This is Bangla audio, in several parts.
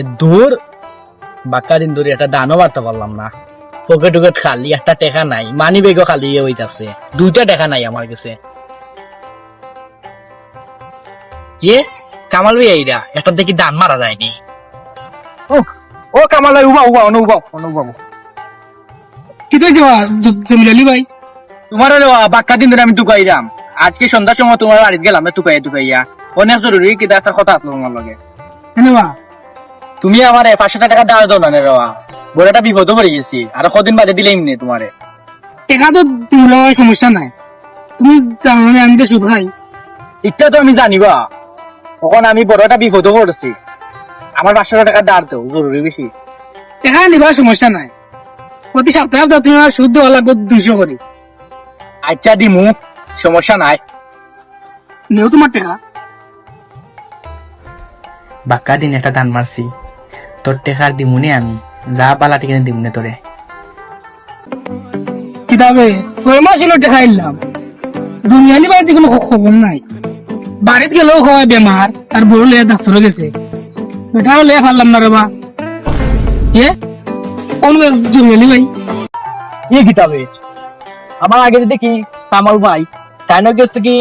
এ দূর বাক্কা দিন ধরে একটা দানও বাড়তে পারলাম না। পকেট টুকেট খালি একটা টেকা নাই মানি বেগও খালি হইতাছে দুইটা টেকা নাই আমার কাছে। ইয়ে কামাল ভাই এইরা একটা দেখি দান মারা যায়নি? ও ও কামাল ভাই উবা উবা কি তো যাওয়া জমিলালি ভাই? তোমার হলো বাক্কা দিন ধরে আমি টুকাইলাম আজকে সন্ধ্যার সময় তোমার বাড়িতে গেলাম টুকাইয়া টুকাইয়া। অনেক জরুরি কিন্তু একটা কথা আসলো আমার লগে। কেনবা তুমি আমার পাঁচশো টাকা দেওয়া দাও না রে বড় একটা বিপদ পড়ে গেছি। আর কদিন বাদে দিলেই নে তোমারে। টেকা তো ভাই সমস্যা নাই। তুমি জানো না আমি তো সুদ খাই। ইটা তো আমি জানিবা। তখন আমি বড় একটা বিপদ পড়েছি। আমার পাঁচশো টাকা দাঁড় তো জরুরি বেশি। টেকা নিবা সমস্যা নাই। প্রতি সপ্তাহে তো তুমি আমার সুদ দেওয়া লাগবে দুইশো করে। আচ্ছা দিমু। সমস্যা নাই। নেও তোমার টেকা। বাক্কা দিন একটা দান মারছি। তোর টেকার দিমুনে আমি। যা বালা টিকে দিমুনে তোরে। কিতাবে ছয় মাস হলো টেকা ইলাম জমিয়ালি ভাই কোনো খবর নাই। বাড়িতে গেলেও হয় বেমার আর বড় লে ডাক্তার গেছে। বেটাও লে পারলাম না রবা এ? কোন জমিয়ালি ভাই। কি কিতাবে আমার আগে যদি কি ভাই তাইনের কাছ থেকে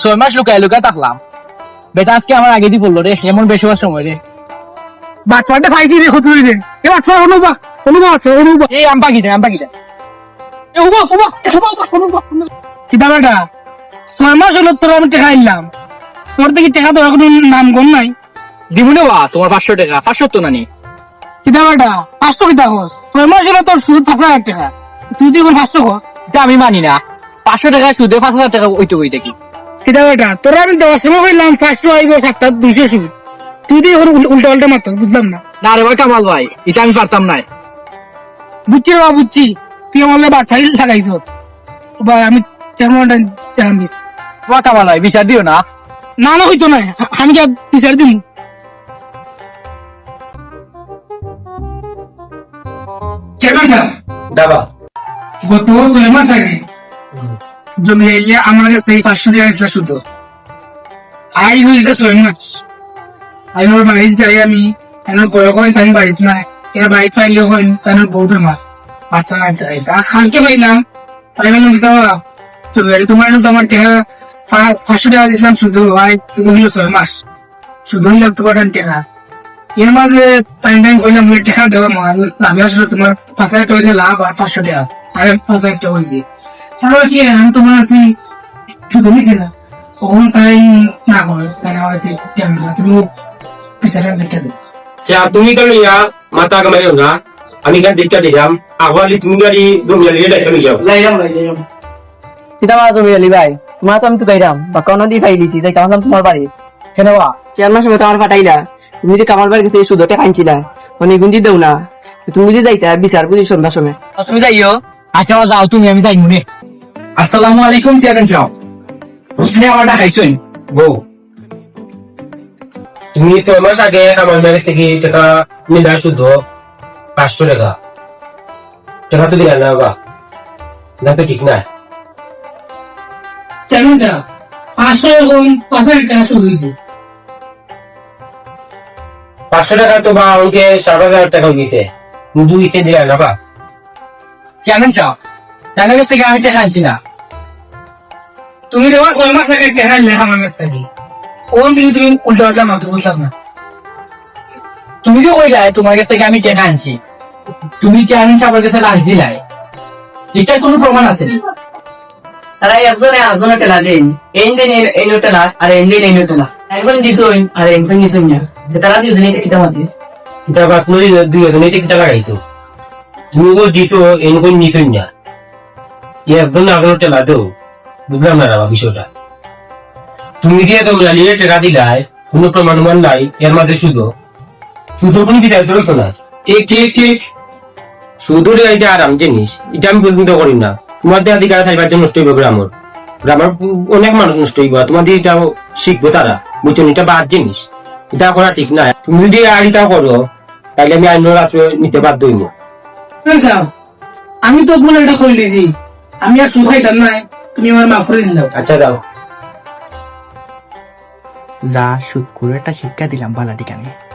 ছয় মাস লুকায় লুকায় থাকলাম। বেটা আজকে আমার আগে দিয়ে বলল রে এমন বেশি হওয়ার সময় রে। বাটপাটে পাইছি রে খতুরি রে। এ অনুবা অনুবা অনুবা এই আম্পা গিটা আম্পা গিটা এ উবা উবা উবা অনুবা কিতাব এটা ছয় মাস হলো তোর আমি টেকা তোর থেকে টেকা তোর কোনো নাম গণ নাই। দিমুনে বা? তোমার পাঁচশো টাকা পাঁচশো তো নানি। কিতাব এটা পাঁচশো কিতাব হস? ছয় মাস হলো তোর সুদ পাঁচ হাজার টাকা। তুই তুই পাঁচশো হস। এটা আমি মানি না। পাঁচশো টাকা সুদে পাঁচ হাজার টাকা ওইটা ওইটা কি এটা তোর আমি দেওয়ার সময় হইলাম পাঁচশো আইব সাতটা দুইশো সুদ। তুই এখন উল- উল্টা উল্টা মারতে বুঝলাম না। না রে ভাই কামাল ভাই এটা আমি পারতাম না বুঝছি রে বাবা বুঝছি। তুই আমার বাট ফাইল লাগাইছ বা আমি চেয়ারম্যানটা জানাম দিস। তোমার কামাল ভাই বিচার দিও না। না না হইতো না। আমি কি বিচার দিম? চেয়ারম্যান সাহেব দাবা। গত ছয় মাস জমি আমার কাছ থেকে পাঁচশো টাকা শুধু আই হয়ে গেছে ছয় মাস আমি আমার বাড়িতে যাই আমি এনার বয়স হয় তাই বাড়িতে নাই এরা বাড়িতে পাইলেও হয় তাই বউ বেমার বাচ্চা না যাই তা খানকে পাইলাম বললাম তো গেলে তোমার তো আমার টাকা পাঁচশো টাকা দিয়েছিলাম শুধু আই হইল ছয় মাস শুধু হইলাম তোমার টাকা এর মাঝে টাইম টাইম বলে টাকা দেওয়া লাভে আসলে তোমার পাঁচ হাজার টাকা লাভ আর পাঁচশো টাকা আর পাঁচ হাজার টাকা হয়েছে তারপরে কি আমি তোমার কি শুধু নিছি না তখন তাই না করে তাই না হয়েছে তুমি তুমি কেন ইয়া? কামাইও না। আমি গান দেখতে দিলাম? আহ্বালি তুমি গাড়ি দমিয়ালি এটা কেন? যাও যাইলাম ভাই যাইলাম কিতাবা তুমি আলি ভাই? তোমার তো আমি তো গাইলাম বা কোনো দিয়ে পাই দিছি তাই কামাল তোমার বাড়ি। কেন বা? চার মাস সময় তোমার ফাটাইলা তুমি যে কামাল বাড়ি গেছে সুদটা খাইছিলা মানে গুঞ্জি দেও না। তো তুমি যে যাইতা বিচার বুঝি সন্ধ্যার সময়। তুমি যাইও। আচ্ছা যাও তুমি আমি যাই মনে। আসসালামু আলাইকুম চেয়ারম্যান সাহেব। এখানে আমারটা খাইছেন। বউ। তুমি তো মাস আগে আমার মেরে থেকে টাকা নিলা শুধু পাঁচশো টাকা। টাকা তো দিলা না বা না তো ঠিক না। পাঁচশো এরকম পাঁচ হাজার টাকা শুরু হয়েছে। পাঁচশো টাকা তো বা আমাকে সাত হাজার টাকা দিছে দুই কে দিলা না বা চেয়ারম্যান সাহেব তার কাছ থেকে আমি টাকা আনছি না। তুমি দেওয়া ছয় মাস আগে টাকা নিলে আমার কাছ থেকে। ওখান থেকে তুমি উল্টা পাল্টা মাত্র বুঝলাম না। তুমি যে কইলা তোমার কাছ থেকে আমি টাকা আনছি তুমি চেয়ারম্যান সাহেবের কাছে লাশ দিলাই এটার কোনো প্রমাণ আছে নি? তারা একজনে একজনে টেলা দেন এই দিন এই টেলা আর এই দিন এই টেলা একবার আর একবার না। তারা দুজনেই কিতা মাতি কিতা বা তুমি দুই জনে কিতা লাগাইছো? তুমি ও দিছো এনকো নিছো না। আগ্রহ টেলা দেও। বুঝলাম না বাবা বিষয়টা। তুমি দিয়ে তো লালিয়ে টাকা দিলাই কোনো প্রমাণ মান নাই এর মাঝে শুধু। শুধু কোনো বিচার তো না। ঠিক ঠিক ঠিক। শুধু এটা আরাম জিনিস। এটা আমি পছন্দ করি না। তোমার দেহ অধিকার থাকবার জন্য নষ্ট হইব গ্রামের। গ্রামের অনেক মানুষ নষ্ট হইব তোমার দিয়ে এটাও শিখব তারা। বুঝছ এটা বাদ জিনিস। এটা করা ঠিক না। তুমি যদি আর এটা করো তাহলে আমি আইন রাত্রে নিতে বাধ্য হইব। আমি তো ভুল এটা করে দিয়েছি আমি আর সুদ খাইতাম না। তুমি আমার মাফ করে দিলাম আচ্ছা দাও যা সুদ করে একটা শিক্ষা দিলাম বালা টিকানে